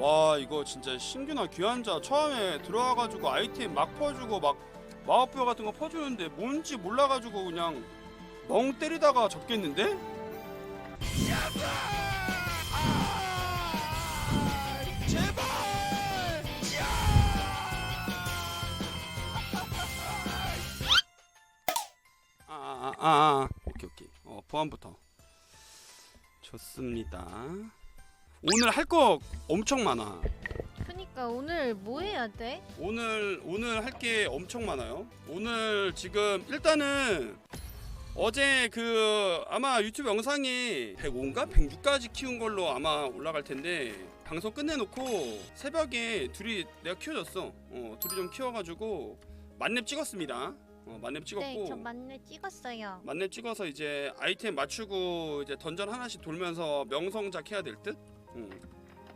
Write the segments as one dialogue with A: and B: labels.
A: 와 이거 진짜 신규나 귀환자 처음에 들어와가지고 아이템 막 퍼주고 막 마법표 같은 거 퍼주는데 뭔지 몰라가지고 그냥 멍 때리다가 접겠는데? 아아아 아, 아, 아. 오케이 오케이 어 보안부터 좋습니다 오늘 할 거 엄청 많아
B: 그니까 오늘 뭐 해야 돼?
A: 오늘 오늘 할 게 엄청 많아요. 오늘 지금 일단은 어제 그 아마 유튜브 영상이 105인가 106까지 키운 걸로 아마 올라갈 텐데 방송 끝내놓고 새벽에 둘이 내가 키워줬어. 어 둘이 좀 키워가지고 만렙 찍었습니다. 어 만렙 찍었고
B: 네, 저 만렙 찍었어요.
A: 만렙 찍어서 이제 아이템 맞추고 이제 던전 하나씩 돌면서 명성작 해야 될 듯. 응.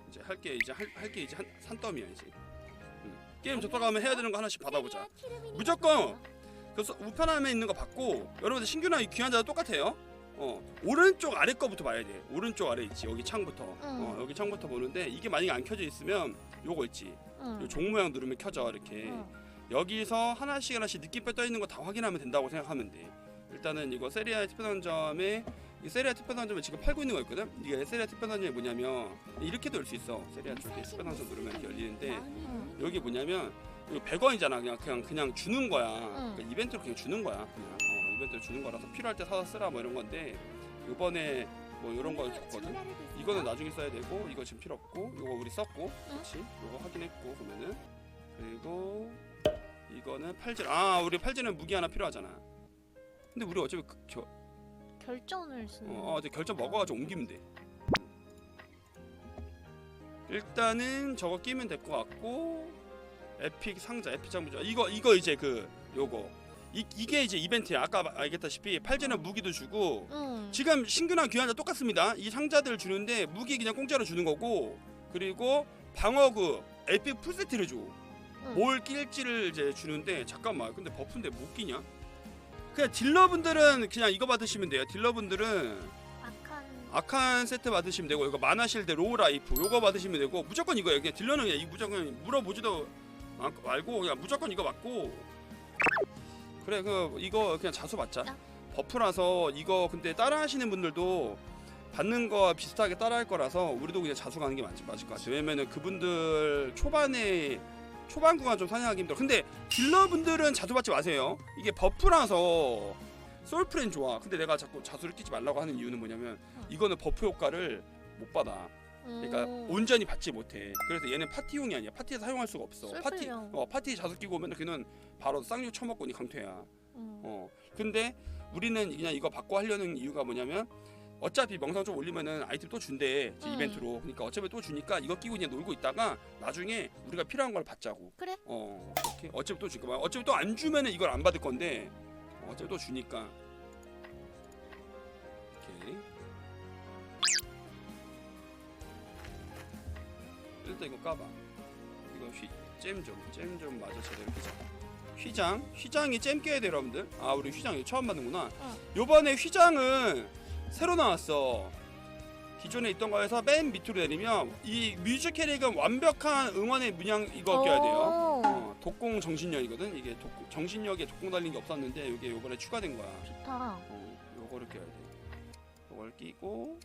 A: 이제 할 게 이제 할 게 이제 한 산더미야 이제. 응. 게임 접속하면 해야 되는 거 하나씩 받아보자. 무조건 그래서 우편함에 있는 거 받고 여러분들 신규나 이 귀한 자도 똑같아요. 어 오른쪽 아래 거부터 봐야 돼. 오른쪽 아래 있지 여기 창부터. 어 여기 창부터 보는데 이게 만약에 안 켜져 있으면 요거 있지.
B: 응.
A: 요종 모양 누르면 켜져 이렇게.
B: 응.
A: 여기서 하나씩 하나씩 느낌표 떠 있는 거 다 확인하면 된다고 생각하면 돼. 일단은 이거 세리아 특별상점에 이 세리아 특별상점에 지금 팔고 있는 거 있거든. 이게 세리아 특별상점이 뭐냐면 이렇게도 열 수 있어. 세리아 쪽에 특별상점 누르면 이렇게 열리는데
B: 응.
A: 여기 뭐냐면 이거 100원이잖아. 그냥 그냥 그냥 주는 거야.
B: 응.
A: 그러니까 이벤트로 그냥 주는 거야. 그냥 어, 이벤트로 주는 거라서 필요할 때 사서 쓰라 뭐 이런 건데 이번에 뭐 이런 거 줬거든. 이거는 나중에 써야 되고 이거 지금 필요 없고 이거 우리 썼고 그렇지 이거 확인했고 그러면은 그리고 이거는 팔질 아 우리 팔질은 무기 하나 필요하잖아 근데 우리 어차피 그, 저,
B: 결정을 쓰는.
A: 어, 어, 이제 결정 먹어가지고 옮기면 돼 일단은 저거 끼면 될 것 같고 에픽 상자 에픽 장부자 이거 이거 이제 그 요거 이, 이게 이제 이벤트야 아까 알겠다시피 팔질은 무기도 주고
B: 응.
A: 지금 신규나 귀환자 똑같습니다. 이 상자들 주는데 무기 그냥 공짜로 주는 거고 그리고 방어구 에픽 풀세트를 줘.
B: 응.
A: 뭘 낄지를 이제 주는데 잠깐만 근데 버프인데 못 끼냐? 그냥 딜러분들은 그냥 이거 받으시면 돼요. 딜러분들은
B: 악한.
A: 아칸 세트 받으시면 되고 이거 마나실드 로우 라이프 요거 받으시면 되고 무조건 이거예요. 그냥 딜러는 그냥 이 무조건 물어보지도 않- 말고 그냥 무조건 이거 받고 그래 그 이거 그냥 자수 받자.
B: 야.
A: 버프라서 이거 근데 따라 하시는 분들도 받는 거와 비슷하게 따라 할 거라서 우리도 그냥 자수 가는 게 맞, 맞을 것 같아요. 왜냐면은 그분들 초반에 초반 구간 좀 사냥하기 힘들어. 근데 딜러분들은 자수 받지 마세요. 이게 버프라서 솔프렌 좋아. 근데 내가 자꾸 자수를 끼지 말라고 하는 이유는 뭐냐면 이거는 버프 효과를 못 받아. 그러니까
B: 음.
A: 온전히 받지 못해. 그래서 얘는 파티용이 아니야. 파티에 서 사용할 수가 없어. 파티
B: 솔플용.
A: 어 파티 자수 끼고 오면 그는 바로 쌍욕 처먹고 니 강퇴야.
B: 응.
A: 어. 근데 우리는 그냥 이거 받고 하려는 이유가 뭐냐면 어차피 명상 좀 올리면은 아이템 또 준대
B: 음.
A: 이벤트로. 그러니까 어차피 또 주니까 이거 끼고 그냥 놀고 있다가 나중에 우리가 필요한 걸 받자고.
B: 그래.
A: 어. 오케이. 어차피 또 주니까 어차피 또 안 주면은 이걸 안 받을 건데 어, 어차피 또 주니까. 오케이. 일단 이거 까봐. 이거 휘잼좀잼 좀 마저 제대로 끼자. 휘장 휘장이 잼 껴야 돼 여러분들. 아 우리 휘장 이거 처음 받는구나.
B: 어.
A: 요번에 휘장은 새로 나왔어. 기존에 있던 거에서 맨 밑으로 내리면 이 뮤즈 캐릭은 완벽한 응원의 문양 이거 껴야 돼요.
B: 오.
A: 어, 독공 정신력이거든. 이게 독, 정신력에 독공 달린 게 없었는데 이게 요번에 추가된 거야.
B: 좋다.
A: 어, 요거를 껴야 돼. 요걸 끼고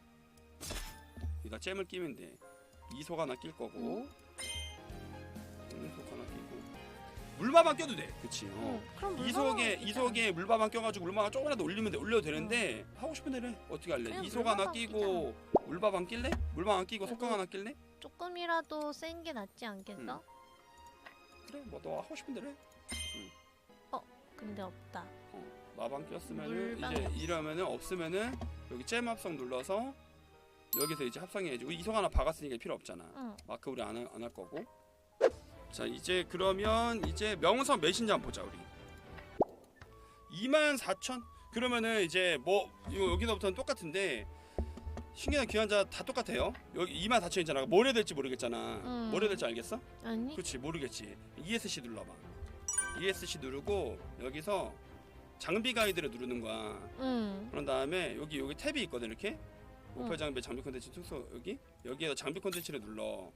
A: 여기다 잼을 끼면 돼. 이속 하나 낄 거고, 이속 하나 끼고, 물밥만 껴도 돼. 그치? 어.
B: 응. 그럼
A: 이속에
B: 물방울
A: 이속에 물밥만 껴가지고 물밥만 조금이라도 올리면 돼. 올려도 되는데 하고 싶은 대로 해. 어떻게 할래?
B: 그냥
A: 이속 하나
B: 물밥만
A: 끼고 물밥만 낄래? 물밥만 끼고 속강 하나 낄래?
B: 조금이라도 센 게 낫지 않겠어?
A: 응. 그래, 뭐 너 하고 싶은 대로 해.
B: 근데 없다.
A: 어, 마방 꼈으면은
B: 물방
A: 이제. 이러면은 없으면은 여기 잼 합성 눌러서 여기서 이제 합성해야지. 우리 이속 하나 박았으니까 필요 없잖아.
B: 응.
A: 마크 우리 안할 거고. 자 이제 그러면 이제 명성 메신저 한번 보자 우리. 24,000 그러면은 이제 뭐 여기서부터는 똑같은데 신기한 귀환자 다 똑같아요. 여기 24,000이잖아. 뭘 해야 될지 모르겠잖아.
B: 음.
A: 뭘 해야 될지 알겠어?
B: 아니?
A: 그렇지 모르겠지 ESC 눌러봐 ESC 누르고 여기서 장비 가이드를 누르는 거야
B: 응.
A: 그런 다음에 여기 여기 탭이 있거든 이렇게 목표
B: 응.
A: 장비 장비 콘텐츠 특수 여기 여기에서 장비 콘텐츠를 눌러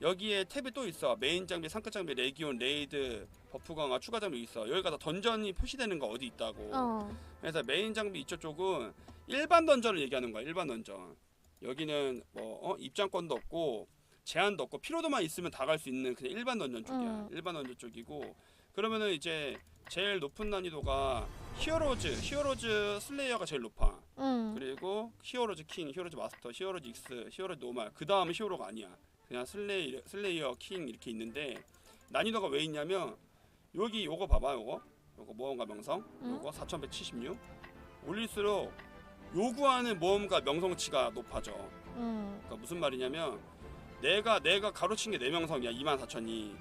A: 여기에 탭이 또 있어. 메인 장비, 상급 장비, 레기온, 레이드, 버프 강화, 추가 장비 있어. 여기 가서 던전이 표시되는 거 어디 있다고.
B: 어.
A: 그래서 메인 장비 이쪽 쪽은 일반 던전을 얘기하는 거야. 일반 던전. 여기는 뭐 어? 입장권도 없고 제한도 없고 피로도만 있으면 다 갈 수 있는 그냥 일반 던전 쪽이야.
B: 음.
A: 일반 던전 쪽이고 그러면은 이제 제일 높은 난이도가 히어로즈, 히어로즈 슬레이어가 제일 높아.
B: 응.
A: 그리고 히어로즈 킹, 히어로즈 마스터, 히어로즈 익스, 히어로즈 노말. 그 다음은 히어로가 아니야. 그냥 슬레이 슬레이어 킹 이렇게 있는데 난이도가 왜 있냐면 여기 요거 봐봐 요거 요거 모험가 명성
B: 응?
A: 요거 4176 올릴수록 요구하는 모험가 명성치가 높아져.
B: 응.
A: 그러니까 무슨 말이냐면 내가 내가 가로친 게 내 명성이야 24,000이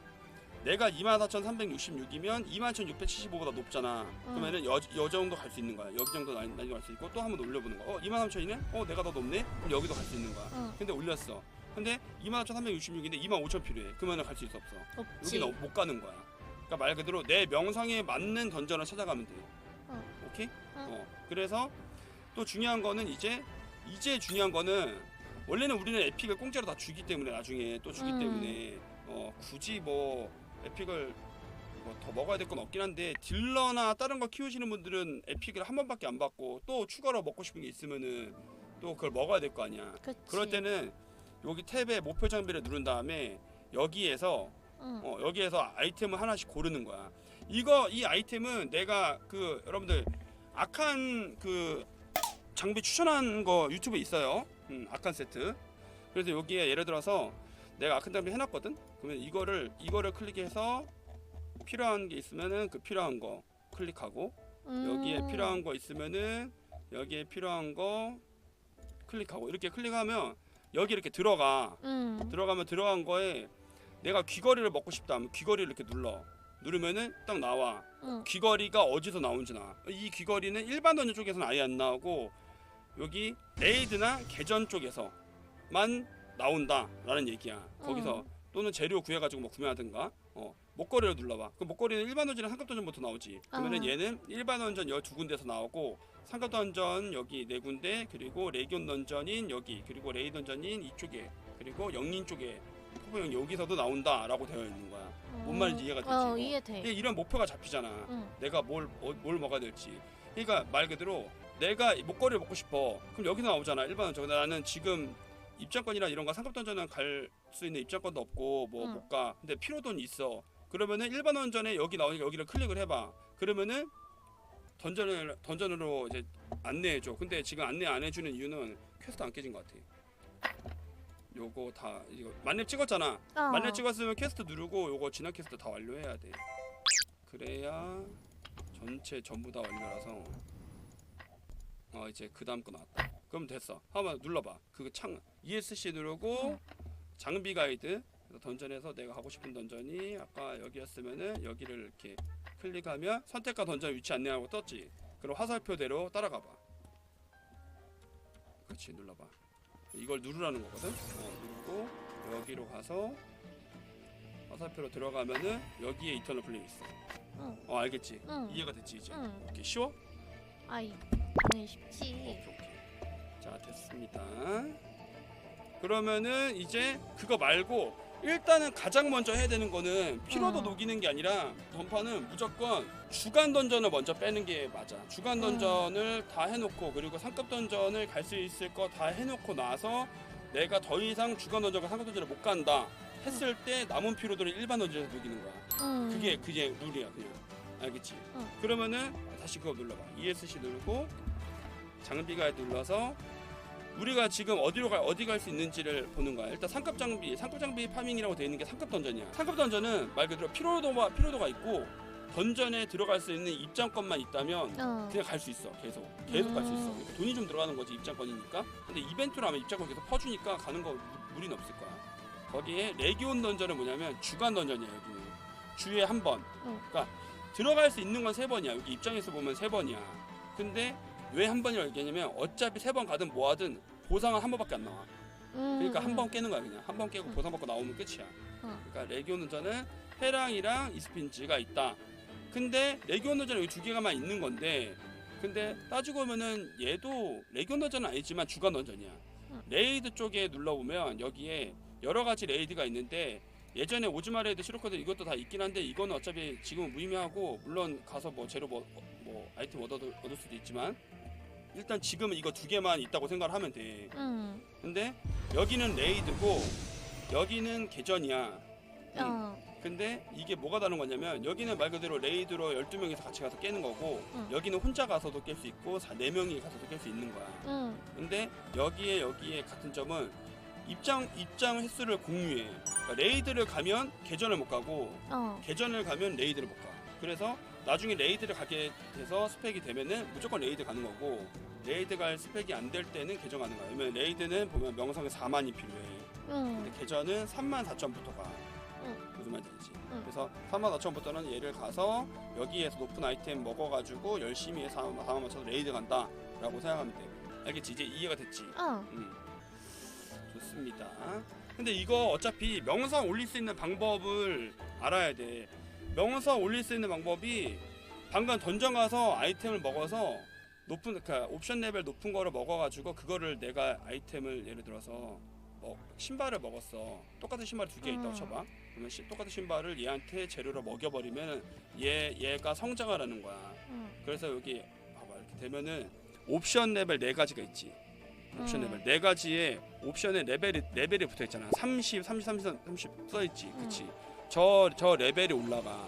A: 내가 24,366이면 21,675보다 높잖아. 그러면은 여, 여 정도 갈 수 있는 거야. 여기 정도 난- 난이도 갈 수 있고 또 한번 올려보는 거야. 어 23,000이네? 어 내가 더 높네? 그럼 여기도 갈 수 있는 거야.
B: 응.
A: 근데 올렸어. 근데 24,366인데 25,000 필요해. 그러면은 갈수 있어 없어.
B: 없지.
A: 여기는 못 가는 거야. 그러니까 말 그대로 내 명성에 맞는 던전을 찾아가면 돼.
B: 어.
A: 오케이?
B: 응.
A: 어. 그래서 또 중요한 거는 이제 이제 중요한 거는 원래는 우리는 에픽을 공짜로 다 주기 때문에 나중에 또 주기
B: 음.
A: 때문에 어 굳이 뭐 에픽을 뭐 더 먹어야 될 건 없긴 한데 딜러나 다른 거 키우시는 분들은 에픽을 한 번밖에 안 받고 또 추가로 먹고 싶은 게 있으면은 또 그걸 먹어야 될 거 아니야.
B: 그치.
A: 그럴 때는 여기 탭에 목표 장비를 누른 다음에 여기에서
B: 응.
A: 어, 여기에서 아이템을 하나씩 고르는 거야. 이거 이 아이템은 내가 그 여러분들 악한 그 장비 추천한 거 유튜브에 있어요. 음, 악한 세트. 그래서 여기에 예를 들어서 내가 악한 장비 해놨거든. 그러면 이거를 이거를 클릭해서 필요한 게 있으면은 그 필요한 거 클릭하고 여기에
B: 음.
A: 필요한 거 있으면은 여기에 필요한 거 클릭하고 이렇게 클릭하면 여기 이렇게 들어가.
B: 응.
A: 들어가면 들어간 거에 내가 귀걸이를 먹고 싶다 하면 귀걸이를 이렇게 눌러 누르면은 딱 나와
B: 응.
A: 귀걸이가 어디서 나온지 나와 이 귀걸이는 일반 던전 쪽에서는 아예 안 나오고 여기 레이드나 개전 쪽에서만 나온다라는 얘기야 거기서
B: 음.
A: 또는 재료 구해가지고 뭐 구매하든가 어 목걸이를 눌러봐 그 목걸이는 일반 던전이랑 상급 던전부터 나오지 그러면은
B: 아.
A: 얘는 일반 던전 열두 군데서 나오고 상급 던전 여기 네 군데 그리고 레기온 던전인 여기 그리고 레이 던전인 이쪽에 그리고 영린 쪽에 포병 여기서도 나온다라고 되어 있는 거야 뭔 말인지 이해가 되지,
B: 어,
A: 이거?
B: 이해돼.
A: 이게 이런 목표가 잡히잖아
B: 응.
A: 내가 뭘, 어, 뭘 먹어야 될지 그러니까 말 그대로 내가 이 목걸이를 먹고 싶어 그럼 여기서 나오잖아 일반 던전 근데 나는 지금 입장권이나 이런 거 상급 던전은 갈 수 있는 입장권도 없고 뭐
B: 응.
A: 못 가 근데 필요돈 있어 그러면은 일반 던전에 여기 나오니까 여기를 클릭을 해봐 그러면은 던전을 던전으로 이제 안내해줘 근데 지금 안내 안 해주는 이유는 퀘스트 안 깨진 것 같아 요거 다 이거 만렙 찍었잖아
B: 어.
A: 만렙 찍었으면 퀘스트 누르고 요거 지난 퀘스트 다 완료해야 돼. 그래야 전체 전부 다 완료라서 어 이제 그 다음 거 나왔다. 그럼 됐어. 한번 눌러봐. 그 창 ESC 누르고 장비 가이드 던전에서 내가 하고 싶은 던전이 아까 여기였으면은 여기를 이렇게 클릭하면 선택과 던전 위치 안내하고 떴지. 그럼 화살표대로 따라가봐. 그렇지 눌러봐. 이걸 누르라는 거거든. 어, 누르고 여기로 가서 화살표로 들어가면은 여기에 이터널 플레이 있어.
B: 응.
A: 어 알겠지?
B: 응.
A: 이해가 됐지 이제?
B: 응.
A: 오케이 쉬워?
B: 아이, 당연히 쉽지.
A: 오케이 오케이. 자 됐습니다. 그러면은 이제 그거 말고 일단은 가장 먼저 해야 되는 거는 피로도
B: 어.
A: 녹이는 게 아니라 던파는 무조건 주간 던전을 먼저 빼는 게 맞아. 주간
B: 음.
A: 던전을 다 해놓고 그리고 상급 던전을 갈 수 있을 거 다 해놓고 나서 내가 더 이상 주간 던전과 상급 던전을 못 간다 했을 때 남은 피로도를 일반 던전에서 녹이는 거야.
B: 응.
A: 그게 그게 룰이야 그냥 알겠지?
B: 응.
A: 그러면은 다시 그거 눌러봐 ESC 누르고 장비 가이드 눌러서 우리가 지금 어디로 갈 어디 갈 수 있는지를 보는 거야. 일단 상급 장비 상급 장비 파밍이라고 되어 있는 게 상급 던전이야. 상급 던전은 말 그대로 피로도가 피로도가 있고 던전에 들어갈 수 있는 입장권만 있다면
B: 어.
A: 그냥 갈 수 있어 계속. 계속 갈 수 있어.
B: 음.
A: 그러니까 돈이 좀 들어가는 거지 입장권이니까. 근데 이벤트로 하면 입장권 계속 퍼주니까 가는 거 무- 무리는 없을 거야. 거기에 레기온 던전은 뭐냐면 주간 던전이야 여기는. 주에 한번.
B: 응.
A: 그러니까 들어갈 수 있는 건 세 번이야. 여기 입장에서 보면 세 번이야. 근데 왜 한 번이라고 얘기하냐면 어차피 세 번 가든 뭐 하든 보상은 한 번밖에 안 나와
B: 응,
A: 그러니까
B: 응.
A: 한번 깨는 거야 그냥 한 번 깨고
B: 음.
A: 보상 받고 나오면 끝이야
B: 응.
A: 그러니까 레기온 던전은 해랑이랑 이스핀즈가 있다 근데 레기온 던전은 여기 두 개가만 있는 건데 근데 따지고 보면은 얘도 레기온 던전은 아니지만 주간 던전이야
B: 응.
A: 레이드 쪽에 눌러보면 여기에 여러 가지 레이드가 있는데 예전에 오즈마 레이드 시로코드 이것도 다 있긴 한데 이거는 어차피 지금은 무의미하고 물론 가서 뭐 재료 뭐, 뭐 아이템 얻어 얻을 수도 있지만 일단 지금은 이거 두 개만 있다고 생각을 하면 돼.
B: 응.
A: 근데 여기는 레이드고 여기는 계전이야. 음.
B: 어.
A: 근데 이게 뭐가 다른 거냐면 여기는 말 그대로 레이드로 12명이서 같이 가서 깨는 거고
B: 응.
A: 여기는 혼자 가서도 깰 수 있고 4명이 가서도 깰 수 있는 거야.
B: 응.
A: 근데 여기에 여기에 같은 점은 입장 입장 횟수를 공유해. 그러니까 레이드를 가면 계전을 못 가고
B: 어.
A: 계전을 가면 레이드를 못 가. 그래서 나중에 레이드를 가게 돼서 스펙이 되면은 무조건 레이드 가는 거고 레이드 갈 스펙이 안 될 때는 계전 가는 거야. 왜냐면 레이드는 보면 명성에 4만이 필요해.
B: 응.
A: 근데 계전은 3만 4천부터 가.
B: 응.
A: 무슨 말인지 알지?
B: 응.
A: 그래서 3만 4천부터는 얘를 가서 여기에서 높은 아이템 먹어가지고 열심히 해서 4만 4천 레이드 간다라고 생각하면 돼. 알겠지? 이제 이해가 됐지?
B: 어.
A: 음. 좋습니다. 근데 이거 어차피 명성 올릴 수 있는 방법을 알아야 돼. 명성 올릴 수 있는 방법이 방금 던전 가서 아이템을 먹어서 높은 그러니까 옵션 레벨 높은 거를 먹어가지고 그거를 내가 아이템을 예를 들어서 뭐 신발을 먹었어. 똑같은 신발 두 개 있다고
B: 음.
A: 쳐봐. 그러면 시- 똑같은 신발을 얘한테 재료로 먹여버리면 얘 얘가 성장을 하는 거야.
B: 응.
A: 그래서 여기 봐봐 이렇게 되면은 옵션 레벨 네 가지가 있지. 옵션
B: 음.
A: 레벨 네 가지에 옵션에 레벨이 레벨이 붙어 있잖아. 30, 30, 30, 30 써 있지. 그렇지. 저 저 레벨이 올라가.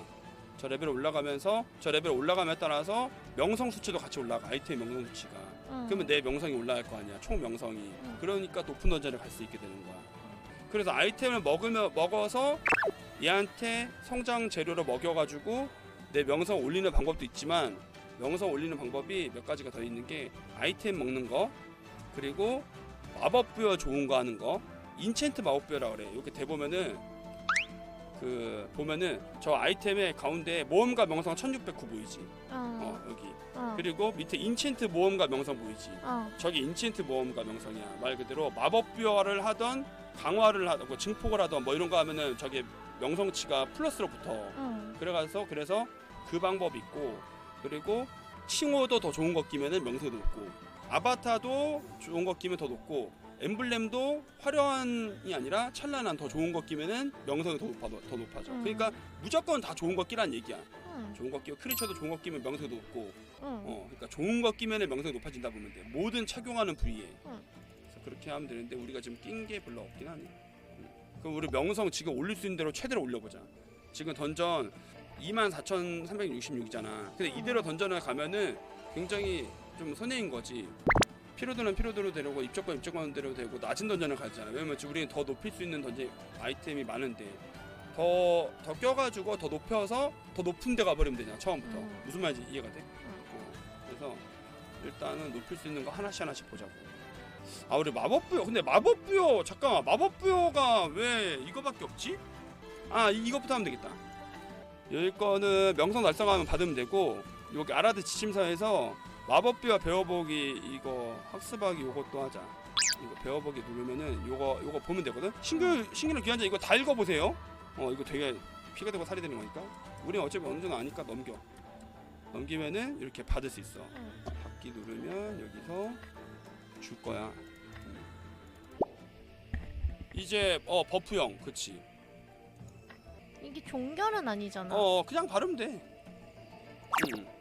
A: 저 레벨이 올라가면서 저 레벨 올라감에 따라서 명성 수치도 같이 올라가. 아이템 명성 수치가.
B: 응.
A: 그러면 내 명성이 올라갈 거 아니야. 총 명성이.
B: 음.
A: 그러니까 높은 던전을 갈 수 있게 되는 거야. 그래서 아이템을 먹으면 먹어서 얘한테 성장 재료로 먹여가지고 내 명성 올리는 방법도 있지만 명성 올리는 방법이 몇 가지가 더 있는 게 아이템 먹는 거 그리고 마법 부여 좋은 거 하는 거 인챈트 마법 부여라 그래. 이렇게 돼 보면은 그 보면은 저 아이템의 가운데 모험가 명성 1609 보이지.
B: 어.
A: 어 여기.
B: 어.
A: 그리고 밑에 인챈트 모험가 명성 보이지.
B: 어.
A: 저기 인챈트 모험가 명성이야. 말 그대로 마법 부여를 하던 강화를 하던 뭐 증폭을 하던 뭐 이런 거 하면은 저게 명성치가 플러스로 붙어.
B: 응.
A: 그래가서 그래서 그 방법이 있고 그리고 칭호도 더 좋은 거 끼면은 명성도 높고 아바타도 좋은 거 끼면 더 높고 엠블렘도 화려한이 아니라 찬란한 더 좋은 거 끼면은 명성이 더 높아 더 높아져.
B: 음.
A: 그러니까 무조건 다 좋은 거 끼란 얘기야.
B: 응.
A: 좋은 거 끼고 크리처도 좋은 거 끼면 명성이 더 높고
B: 응.
A: 어, 그러니까 좋은 거 끼면 명성이 높아진다 보면 돼. 모든 착용하는 부위에.
B: 응.
A: 그래서 그렇게 하면 되는데 우리가 지금 낀 게 별로 없긴 하네. 음. 그럼 우리 명성 지금 올릴 수 있는 대로 최대로 올려보자. 지금 던전 24,366이잖아. 근데
B: 응.
A: 이대로 던전을 가면은 굉장히 좀 손해인 거지. 피로드는 피로드로 되고 입적권 입적권 대로 되고 낮은 던전을 가잖아. 왜냐면 우리는 더 높일 수 있는 던전 아이템이 많은데 더 더 껴가지고 더 높여서 더 높은 데 가버리면 되잖아 처음부터.
B: 음.
A: 무슨 말인지 이해가 돼? 어, 그래서 일단은 높일 수 있는 거 하나씩 하나씩 보자고. 아 우리 마법 부여 근데 마법 부여 잠깐만 마법 부여가 왜 이거밖에 없지? 아 이- 이것부터 하면 되겠다. 여기 거는 명성 달성하면 받으면 되고 여기 아라드 지침서에서 마법 부여 배워보기 이거 학습하기 요것도 하자. 이거 배워보기 누르면은 요거 요거 보면 되거든. 신규 신규는 귀한자 이거 다 읽어보세요. 어 이거 되게 피가 되고 살이 되는 거니까. 우리 어차피 어느 정도 아니까 넘겨. 넘기면은 이렇게 받을 수 있어.
B: 응.
A: 받기 누르면 여기서 줄 거야. 음. 이제 어 버프형 그치.
B: 이게 종결은 아니잖아.
A: 어 그냥 바르면 돼. 음.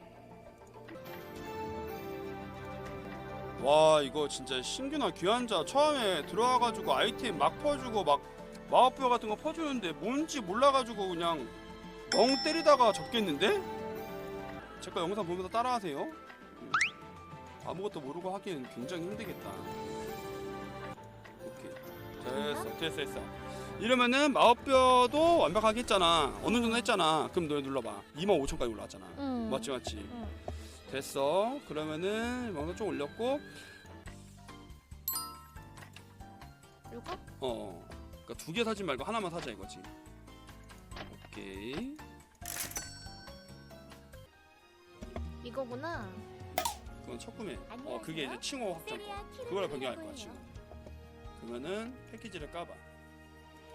A: 와 이거 진짜 신규나 귀환자 처음에 들어와가지고 아이템 막 퍼주고 막 마법표 같은 거 퍼주는데 뭔지 몰라가지고 그냥 멍 때리다가 접겠는데? 제거 영상 보면서 따라하세요. 음. 아무것도 모르고 하기엔 굉장히 힘들겠다. 오케이 됐어 됐어 됐어. 이러면은 마법뼈도 완벽하게 했잖아. 어느 정도 했잖아. 그럼 너 눌러봐. 25,000까지 올라왔잖아.
B: 응.
A: 맞지 맞지.
B: 응.
A: 됐어. 그러면은 명성 좀 올렸고,
B: 이거?
A: 어. 그러니까 두 개 사지 말고 하나만 사자 이거지. 오케이.
B: 이거구나.
A: 그건 첫 구매. 어 그게 이제 칭호 확장. 그거를 변경할 거야 지금. 그러면은 패키지를 까봐.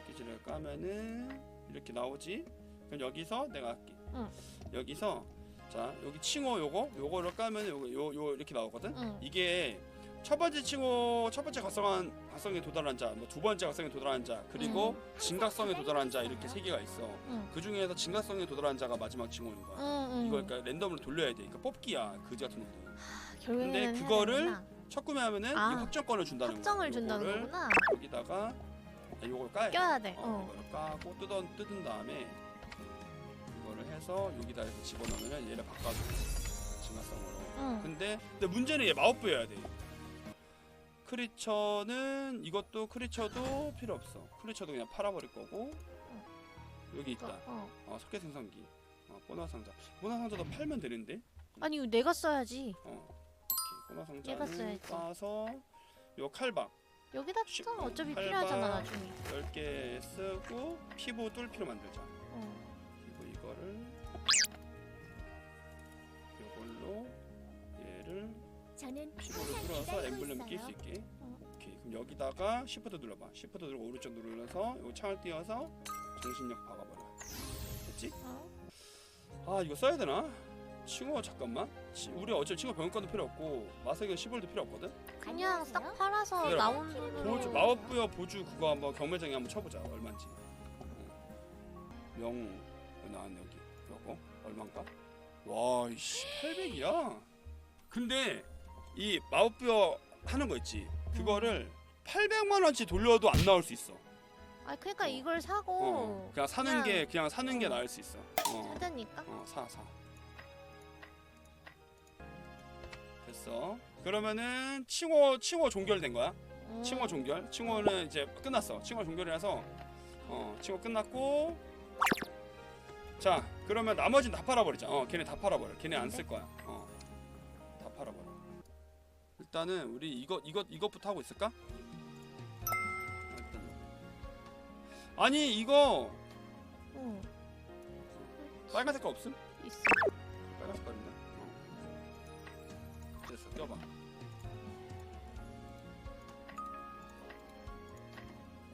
A: 패키지를 까면은 이렇게 나오지. 그럼 여기서 내가 할게.
B: 응.
A: 여기서 자 여기 칭호 요거 요거를 까면 요거 요, 요 이렇게 나오거든.
B: 응.
A: 이게 첫 번째 칭호 첫 번째 각성한 각성에 도달한 자, 뭐두 번째 각성에 도달한 자, 그리고 진각성에 도달한 자 이렇게 세 개가 있어.
B: 응.
A: 그 중에서 진각성에 도달한 자가 마지막 칭호인 거야.
B: 응, 응.
A: 이거 그러니까 랜덤으로 돌려야 돼. 그러니까 뽑기야 그지 같은 놈들. 근데 그거를. 첫 구매하면은
B: 아,
A: 이 확정권을 준다는 거야.
B: 확정을 준다는
A: 요거를
B: 거구나.
A: 여기다가 아, 요걸 까야 돼.
B: 껴야 돼.
A: 어,
B: 어.
A: 이거를 까고 뜯은 뜯은 다음에 해서 여기다 이렇게 집어넣으면 얘를 바꿔줘. 진화성으로.
B: 응.
A: 근데 근데 문제는 얘 마법부여야 돼. 크리처는 이것도 크리처도 필요 없어. 크리처도 그냥 팔아버릴 거고 여기 있다.
B: 어.
A: 어, 석계 생성기. 어, 보너 상자. 보너 상자도 팔면 되는데.
B: 아니 이거 내가 써야지.
A: 어. 오케이. 보너
B: 얘가 써야지.
A: 까서 요 칼박
B: 여기다
A: 십-
B: 써. 어차피
A: 팔
B: 필요하잖아
A: 번.
B: 나중에.
A: 10개 쓰고 피부 뚫피로 만들자.
C: 저는
A: 피부를
C: 항상
A: 뚫어서
C: 기다리고
A: 엠블렘 낄수
C: 있어요.
A: 있게.
B: 어.
A: 오케이. 그럼 여기다가 시프트 눌러봐. 시프트 누르고 오른쪽 누르면서 요 창을 띄워서 정신력 박아버려. 됐지?
B: 어.
A: 아 이거 써야 되나? 칭호 잠깐만. 치- 우리 어차피 칭호 병원권도 필요 없고 마석은 10월도 필요 없거든.
B: 그냥 싹. 팔아서
A: 기다려봐.
B: 나온 돈으로.
A: 보조 마법부여 보주 그거 한번 경매장에 한번 쳐보자. 얼마인지. 어. 명 이거 나왔네 여기. 이거 얼마인가? 와 이씨 800이야. 근데 이 마법부여 하는 거 있지. 그거를 800만 원치 돌려도 안 나올 수 있어.
B: 아 그러니까
A: 어.
B: 이걸 사고
A: 어, 그냥 사는 게 그냥 사는 게
B: 어.
A: 나을 수 있어. 어,
B: 사자니까.
A: 어, 사 사. 됐어. 그러면은 칭호 칭호 종결된 거야.
B: 어.
A: 칭호 종결. 칭호는 이제 끝났어. 칭호 종결이라서 어 칭호 끝났고. 자 그러면 나머지는 다 팔아버리자. 어 걔네 다 팔아버려. 걔네 안 쓸 거야. 일단은 우리 이거 이거 이것부터 하고 있을까? 아니 이거
B: 응.
A: 빨간 색깔 없음?
B: 있어.
A: 빨간 색깔인데. 어. 됐어 껴봐.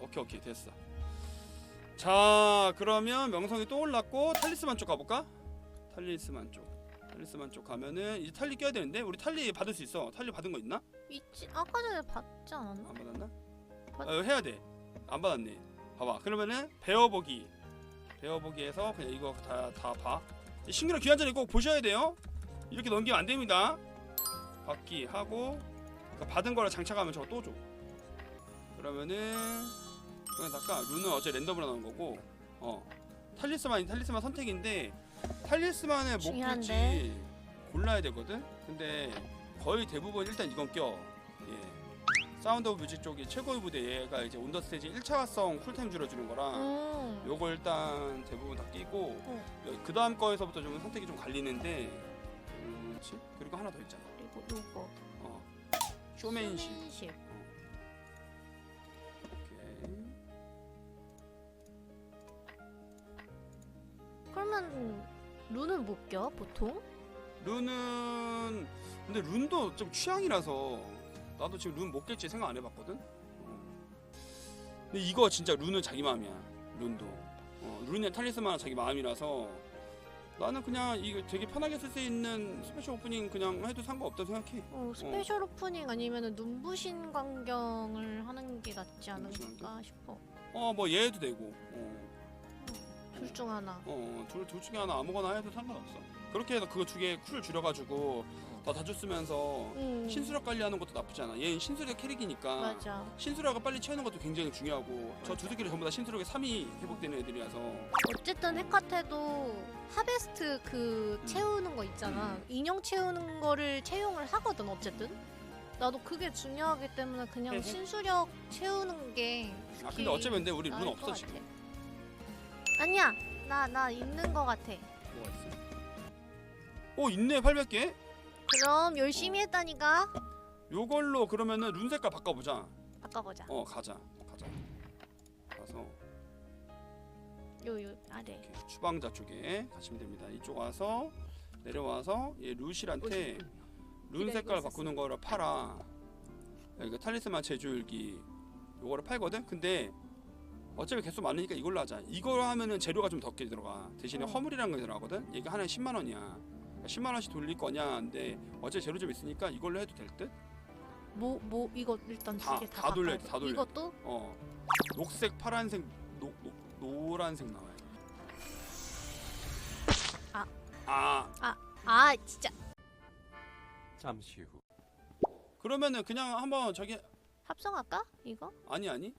A: 오케이 오케이 됐어. 자 그러면 명성이 또 올랐고 탈리스만 쪽 가볼까? 탈리스만 쪽. 탈리스만 쪽 가면은 이제 탈리 껴야 되는데 우리 탈리 받을 수 있어. 탈리 받은 거 있나?
B: 있지. 아까 전에 받지 않았나?
A: 안 받았나?
B: 받-
A: 어, 해야 돼. 안 받았네. 봐봐. 그러면은 배워보기. 배워보기에서 그냥 이거 다다 봐. 이 신규로 귀한 자리 꼭 보셔야 돼요. 이렇게 넘기면 안 됩니다. 받기 하고 그 받은 거를 장착하면 저거 또 줘. 그러면은 그냥 아까 룬은 어제 랜덤으로 나온 거고 어 탈리스만 탈리스만 선택인데 탈리스만을 못
B: 중요한데.
A: 골라야 되거든. 근데 거의 대부분 일단 이건 껴. 예. 사운드 오브 뮤직 쪽이 최고의 무대 얘가 이제 온더 스테이지 1차 활성 쿨타임 줄여주는 거라
B: 음.
A: 요거 일단 대부분 다 끼고
B: 어.
A: 그 다음 거에서부터 좀 선택이 좀 갈리는데 음, 그렇지? 그리고 하나 더 있잖아
B: 그리고 요거.
A: 어. 쇼맨십
B: 쇼맨십.
A: 오케이.
B: 그러면 룬은 못 껴? 보통?
A: 룬은 근데 룬도 좀 취향이라서 나도 지금 룬 못 깰지 생각 안 해봤거든 어. 근데 이거 진짜 룬은 자기 마음이야 룬도 어, 룬의 탈리스만 자기 마음이라서 나는 그냥 이거 되게 편하게 쓸 수 있는 스페셜 오프닝 그냥 해도 상관없다고 생각해
B: 어, 스페셜 오프닝 아니면 눈부신 광경을 하는 게 낫지 않을까 싶어.
A: 어 뭐 얘 해도 되고 어.
B: 둘 중 하나.
A: 어, 둘, 둘 중에 하나 아무거나 해도 상관없어. 그렇게 해서 그거 두 개 쿨 줄여가지고 더 다주 쓰면서
B: 음.
A: 신수력 관리하는 것도 나쁘지 않아. 얘는 신수력 캐릭이니까
B: 맞아.
A: 신수력을 빨리 채우는 것도 굉장히 중요하고 저두 새끼를 전부 다 신수력이 3이 회복되는 애들이라서
B: 어쨌든 헤카테도 하베스트 그
A: 음.
B: 채우는 거 있잖아. 인형 채우는 거를 채용을 하거든 어쨌든. 나도 그게 중요하기 때문에 그냥
A: 헤헤.
B: 신수력 채우는 게.
A: 아 근데 어쩌면 근데 우리 룬
B: 나을
A: 없어
B: 것
A: 지금.
B: 아니야. 나 나 있는 거 같아.
A: 뭐가 있어? 오 있네 800개.
B: 그럼 열심히 했다니까.
A: 요걸로 그러면은 룬 색깔 바꿔보자.
B: 바꿔보자.
A: 어 가자 가자. 가서
B: 요 요 아래.
A: 이렇게 추방자 쪽에 가시면 됩니다. 이쪽 와서 내려와서 얘 루실한테 룬 색깔 바꾸는 거를 팔아. 이거 탈리스만 제조일기 요거를 팔거든. 근데 어차피 개수 많으니까 이걸로 하자. 이걸 하면은 재료가 좀 적게 들어가. 대신에
B: 어.
A: 허물이라는 게 들어가거든. 이게 하나에 10만 원이야. 10만 원씩 돌릴 거냐. 근데 어차피 재료 좀 있으니까 이걸로 해도 될 듯.
B: 뭐 뭐 이거 일단
A: 다-
B: 두개다
A: 다 돌려야
B: 바꿔야
A: 돼, 다 돌려야
B: 이것도
A: 어 녹색 파란색 노, 노, 노란색 나와요
B: 아.
A: 아
B: 아 진짜
C: 잠시 후
A: 그러면은 그냥 한번 저기
B: 합성할까 이거?
A: 아니 아니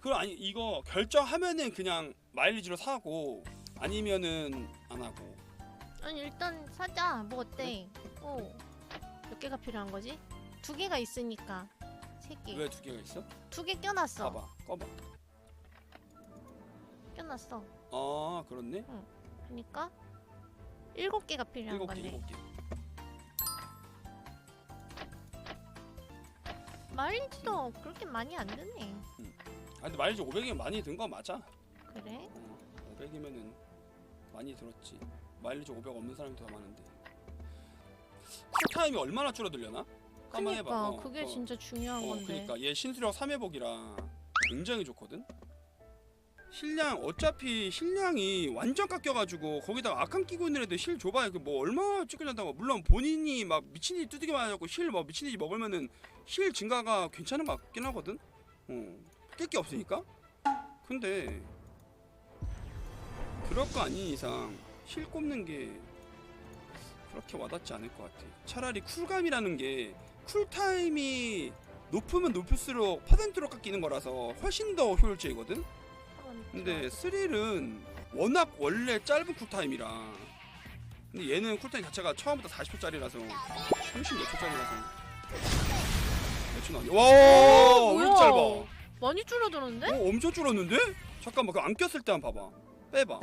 A: 그럼 아니 이거 결정하면은 그냥 마일리지로 사고 아니면은 안 하고
B: 아니 일단 사자 뭐 어때? 어 몇 개가 필요한 거지? 두 개가 있으니까 세 개.
A: 왜 두 개가 있어?
B: 두 개 껴놨어.
A: 봐봐 꺼봐
B: 껴놨어.
A: 아 그렇네
B: 그러니까 일곱 개가 필요한
A: 일곱 개
B: 건데.
A: 일곱 개
B: 마일리지도 그렇게 많이 안 드네.
A: 아 근데 마일리지 500이면 많이 든 거 맞아
B: 그래?
A: 어, 500이면은 많이 들었지 마일리지 500 없는 사람이 더 많은데 쿨타임이 얼마나 줄어들려나? 한번 해봐
B: 그니까
A: 어,
B: 그게
A: 어.
B: 진짜 중요한
A: 어,
B: 건데.
A: 그러니까 얘 신수력 3회복이라 굉장히 좋거든. 실량 어차피 실량이 완전 깎여가지고 거기다가 악한 끼고 있는 애들 실 줘봐야 그뭐 얼마 찍어낸다고 물론 본인이 막 미친이 두들겨 맞아갖고 실뭐 미친이 먹으면은 실 증가가 괜찮은 것 같긴 하거든. 어, 깰게 없으니까. 근데 그럴 거 아닌 이상 실 꼽는 게 그렇게 와닿지 않을 것 같아. 차라리 쿨감이라는 게 쿨타임이 높으면 높을수록 퍼센트로 깎이는 거라서 훨씬 더 효율적이거든. 근데 스릴은 워낙 원래 짧은 쿨타임이라 근데 얘는 쿨타임 자체가 처음부터 40초짜리라서 30몇 초짜리라서 몇초 나왔냐 와
B: 어,
A: 왜 짧아
B: 많이 줄어드는데?
A: 어 엄청 줄었는데? 잠깐만 그안 꼈을 때 한 번 봐봐 빼봐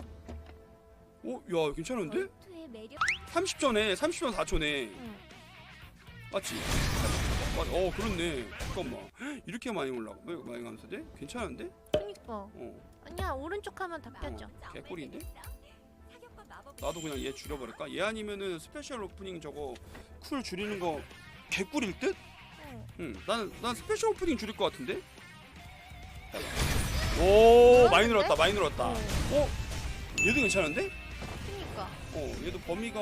A: 오야 괜찮은데? 30초네 30초 4초네
B: 응.
A: 맞지? 맞- 어 그렇네 잠깐만 이렇게 많이 올라가 왜 많이 가면서 돼? 괜찮은데?
B: 그니까.
A: 어
B: 아니야 오른쪽 하면 다 펴져.
A: 개꿀인데? 나도 그냥 얘 줄여버릴까? 얘 아니면은 스페셜 오프닝 저거 쿨 줄이는 거 개꿀일 듯?
B: 응.
A: 응, 난, 난 스페셜 오프닝 줄일 것 같은데? 오, 많이
B: 늘었는데?
A: 늘었다, 많이 늘었다.
B: 어.
A: 어? 얘도 괜찮은데?
B: 그니까.
A: 어, 얘도 범위가.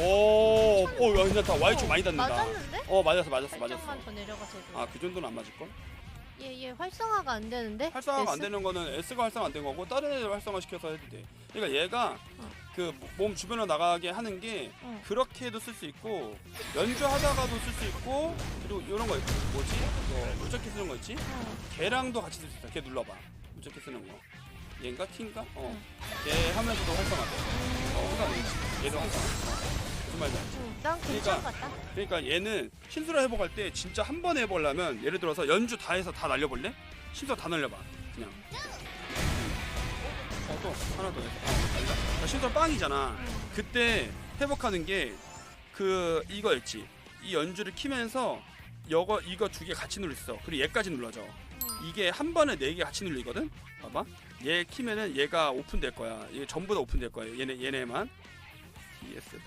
A: 오, 오, 야, 괜찮다. Y축 많이 닿는다.
B: 맞았는데?
A: 어, 맞았어, 맞았어, 맞았어.
B: 살짝만 더 내려가서.
A: 아, 그 정도는 안 맞을걸?
B: 얘, 얘 활성화가 안 되는데?
A: 활성화가 안? 되는 거는 S가 활성화 안 된 거고 다른 애들 활성화 시켜서 해도 돼. 그러니까 얘가
B: 어.
A: 그 몸 주변으로 나가게 하는 게
B: 어.
A: 그렇게도 쓸 수 있고 연주하다가도 쓸 수 있고 그리고 이런 거 있고 뭐지? 뭐 무적기 쓰는 거 있지?
B: 어.
A: 걔랑도 같이 쓸 수 있어. 걔 눌러봐. 무적기 쓰는 거. 얘인가 T인가? 어.
B: 응.
A: 걔 하면서도 활성화돼. 어, 활성화. 얘도 활성화. 어. 무슨 말인지 알지?
B: 응, 난
A: 그러니까-
B: 괜찮은 것 같다.
A: 그러니까 얘는 신수를 회복할 때 진짜 한 번에 해보려면 예를 들어서 연주 다 해서 다 날려볼래? 신수 다 날려봐 그냥 어 또 하나 더 날려 그러니까 신수 빵이잖아.
B: 응.
A: 그때 회복하는 게 그 이거였지. 이 연주를 키면서 이거 이거 두 개 같이 눌러 있어. 그리고 얘까지 눌러줘.
B: 응.
A: 이게 한 번에 네 개 같이 눌리거든? 봐봐. 얘 키면은 얘가 오픈될 거야. 얘 전부 다 오픈될 거예요 얘네 얘네만. ESF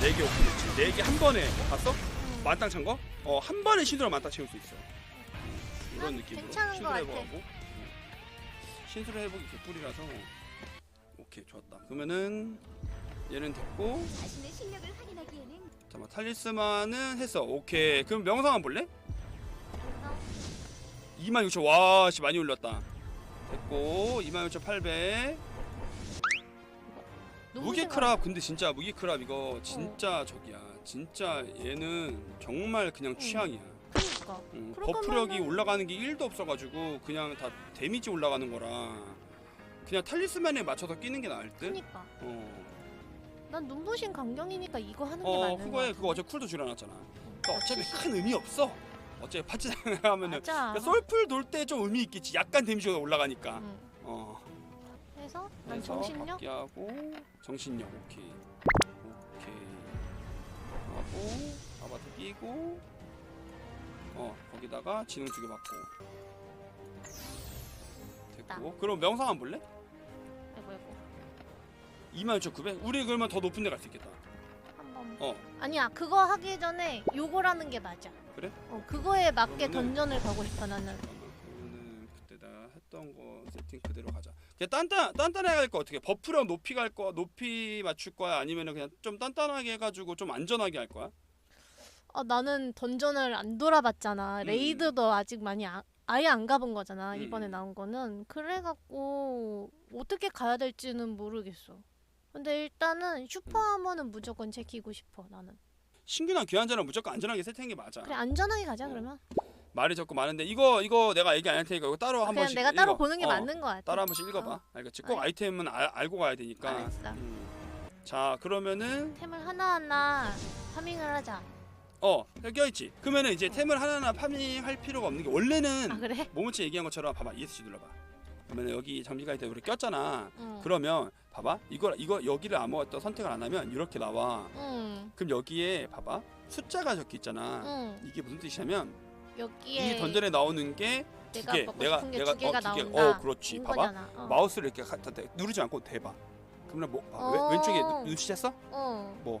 A: 네개 오픈했지. 네 개 한 번에. 봤어?
B: 응.
A: 만땅 찬 거? 어 한 번에 신수를 만땅 채울 수 있어. 이런
B: 난
A: 느낌으로
B: 괜찮은
A: 응. 신수를 회복이 개꿀이라서. 오케이 좋았다. 그러면은 얘는 됐고.
D: 자신의 실력을 확인하기에는
A: 잠깐만 탈리스만은 했어. 오케이. 그럼 명상 한 볼래? 26,000 와씨 많이 올렸다. 됐고 26,800
B: 너무
A: 무기
B: 생각-
A: 크랍. 근데 진짜 무기 크랍 이거 진짜 저기야. 진짜 얘는 정말 그냥 취향이야
B: 그니까.
A: 응,
B: 그러고
A: 버프력이 올라가는 게 1도 없어가지고 그냥 다 데미지 올라가는 거라 그냥 탈리스만에 맞춰서 끼는 게 나을 듯?
B: 그니까.
A: 어,
B: 난 눈부신 강경이니까 이거 하는 게
A: 어
B: 맞는
A: 그거에
B: 거
A: 그거 어차피 쿨도 줄여놨잖아. 그러니까 어차피 큰 의미 없어. 어차피 파츠 하면은.
B: 맞아.
A: 그러니까 솔풀 돌 때 좀 의미 있겠지. 약간 데미지가 올라가니까.
B: 응.
A: 어.
B: 그래서 난
A: 그래서
B: 정신력?
A: 바퀴 하고 정신력 오케이. 오케이. 하고 아바타 끼고 어 거기다가 지능 두 개 받고 됐고 그럼 명상 안 볼래?
B: 아이고 아이고.
A: 26,900? 우리 그러면 더 높은 데 갈 수 있겠다
B: 한번.
A: 어
B: 아니야 그거 하기 전에 요거라는 게 맞아.
A: 그래?
B: 어 그거에 맞게
A: 그러면은-
B: 던전을 가고 싶어 나는.
A: 잠깐만 그러면은 그때다 했던 거 세팅 그대로 가자. 그냥 단단 단단하게 할거 어떻게? 버프랑 높이 갈 거, 높이 맞출 거야? 아니면은 그냥 좀 단단하게 해가지고 좀 안전하게 할 거야?
B: 아 나는 던전을 안 돌아봤잖아.
A: 음.
B: 레이드도 아직 많이 아, 아예 안 가본 거잖아.
A: 음.
B: 이번에 나온 거는 그래갖고 어떻게 가야 될지는 모르겠어. 근데 일단은 슈퍼 하머는 무조건 챙기고 싶어 나는.
A: 신규나 귀환자는 무조건 안전하게 세팅한 게 맞아.
B: 그래 안전하게 가자
A: 어.
B: 그러면.
A: 말이 적고 많은데 이거 이거 내가 얘기 안 할 테니까 이거 따로 한
B: 그냥
A: 번씩
B: 내가 따로
A: 읽어.
B: 보는 게
A: 어,
B: 맞는 거 같아.
A: 따로 한 번씩 읽어봐.
B: 어.
A: 알겠지? 꼭
B: 알-
A: 아이템은 알, 알고 가야 되니까.
B: 알았어.
A: 음. 자 그러면은
B: 템을 하나 하나 파밍을 하자.
A: 어 여기 있지. 그러면은 이제 템을 하나하나 파밍할 필요가 없는 게 원래는
B: 아 그래?
A: 모모치 얘기한 것처럼 봐봐 ESC 눌러봐. 그러면 여기 장비가 있다 우리 꼈잖아.
B: 응.
A: 그러면 봐봐 이거 이거 여기를 아무것도 선택을 안 하면 이렇게 나와.
B: 응.
A: 그럼 여기에 봐봐 숫자가 적혀 있잖아.
B: 응.
A: 이게 무슨 뜻이냐면
B: 여기에
A: 이 던전에 나오는 게 두
B: 내가
A: 개,
B: 먹고
A: 내가
B: 싶은 게
A: 내가
B: 두 개가
A: 어, 두 개.
B: 나온다.
A: 어 그렇지.
B: 인
A: 봐봐
B: 거잖아. 어.
A: 마우스를 이렇게 갖다 대- 누르지 않고 대봐. 그러면 뭐 봐,
B: 어.
A: 왼, 왼쪽에 눈- 눈치챘어?
B: 어.
A: 뭐?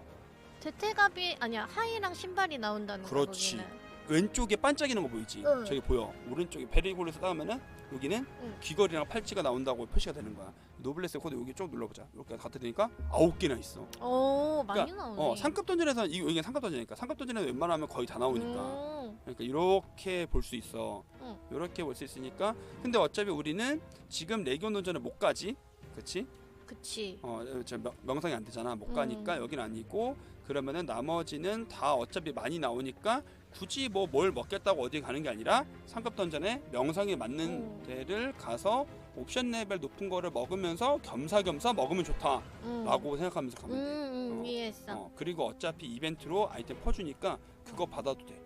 B: 대퇴갑이 아니야 하이랑 신발이 나온다는 거
A: 그렇지. 왼쪽에 반짝이는 거 보이지?
B: 응.
A: 저기 보여. 오른쪽에 베리골에서 따면 여기는
B: 응.
A: 귀걸이랑 팔찌가 나온다고 표시가 되는 거야. 노블레스 코드 여기 쭉 눌러보자. 이렇게 갖다 대니까 아홉 개나 있어.
B: 오 많이
A: 그러니까,
B: 나오네.
A: 어 상급 던전에서 이 여기 상급 던전이니까 상급 던전에서 웬만하면 거의 다 나오니까.
B: 음.
A: 그러니까 이렇게 볼 수 있어.
B: 응.
A: 이렇게 볼 수 있으니까. 근데 어차피 우리는 지금 레기온 던전을 못 가지. 그렇지?
B: 그치.
A: 어, 저 명- 명성이 안 되잖아. 못
B: 음.
A: 가니까 여기는 아니고 그러면은 나머지는 다 어차피 많이 나오니까 굳이 뭐 뭘 먹겠다고 어디 가는 게 아니라 상급 던전에 명성이 맞는
B: 음.
A: 데를 가서 옵션 레벨 높은 거를 먹으면서 겸사겸사 먹으면 좋다라고
B: 음.
A: 생각하면서 가면 돼.
B: 음, 음
A: 어.
B: 이해했어.
A: 어, 그리고 어차피 이벤트로 아이템 퍼주니까 그거 받아도 돼.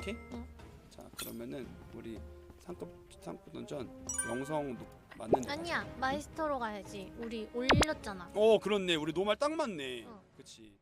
A: 오케이?
B: 응.
A: 자 그러면은 우리 상급 상급 던전 명성 높- 맞는 데
B: 아니야 마이스터로 가야지. 우리 올렸잖아.
A: 어 그렇네 우리 노말 딱 맞네
B: 어.
A: 그치